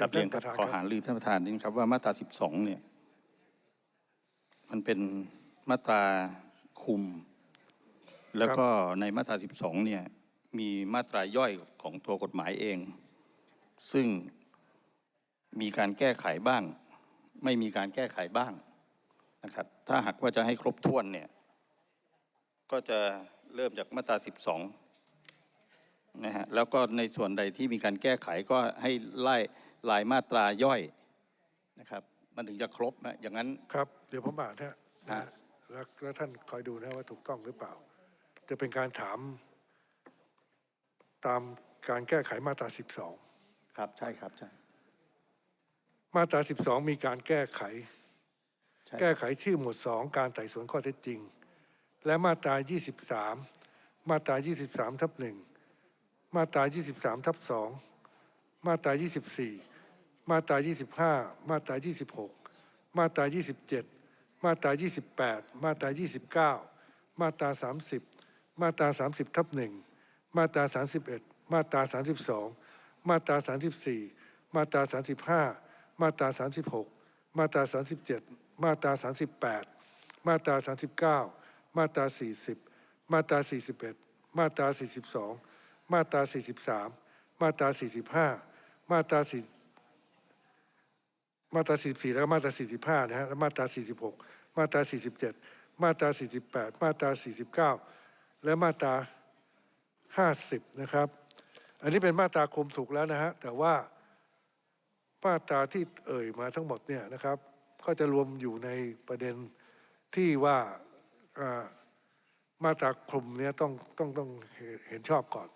กับเรียนท่านประธานขอครับหารือท่านประธานนิดครับว่ามาตรา12เนี่ย มันเป็นมาตราคุม แล้วก็ในมาตรา12เนี่ย มีมาตราย่อยของตัวกฎหมายเอง ซึ่งมีการแก้ไขบ้าง ไม่มีการแก้ไขบ้างนะครับ ถ้าหากว่าจะให้ครบถ้วนเนี่ย ก็จะเริ่มจากมาตรา12นะฮะแล้วก็ในส่วนใดที่มีการแก้ไขก็ให้ไล่ ลายมาตราย่อยนะครับ มันถึงจะครบนะอย่างนั้น ครับ เดี๋ยวผมอ่านฮะนะฮะฮะ แล้วแล้วท่านคอยดูนะว่าถูกต้องหรือเปล่า จะเป็นการถามตามการแก้ไขมาตรา 12 ครับใช่ครับใช่มาตรา 12 มีการแก้ไข ใช่แก้ไขชื่อหมวด 2 การไต่สวนข้อเท็จจริง และมาตรา 23 มาตรา 23 ทับ 1 มาตรา 23 ทับ 2 มาตรา 24 มาตรา 25 มาตรา 26 มาตรา 27 มาตรา 28 มาตรา 29 มาตรา 30 มาตรา 30ทับ1มาตรา 31 มาตรา 32 มาตรา 34 มาตรา 35 มาตรา 36 มาตรา 37 มาตรา 38 มาตรา 39 มาตรา 40 มาตรา 41 มาตรา 42 มาตรา 43 มาตรา 45 มาตรา4 มาตรา 44 แล้วก็มาตรา 45 นะฮะและมาตรา 46 มาตรา 47 มาตรา 48 มาตรา 49 และมาตรา 50 นะครับ อันนี้เป็นมาตราคมถูกแล้วนะฮะ แต่ว่ามาตราที่เอ่ยมาทั้งหมดเนี่ยนะครับ ก็จะรวมอยู่ในประเด็นที่ว่าอ่ามาตราคลุมเนี่ยต้องต้องต้องเห็นชอบก่อน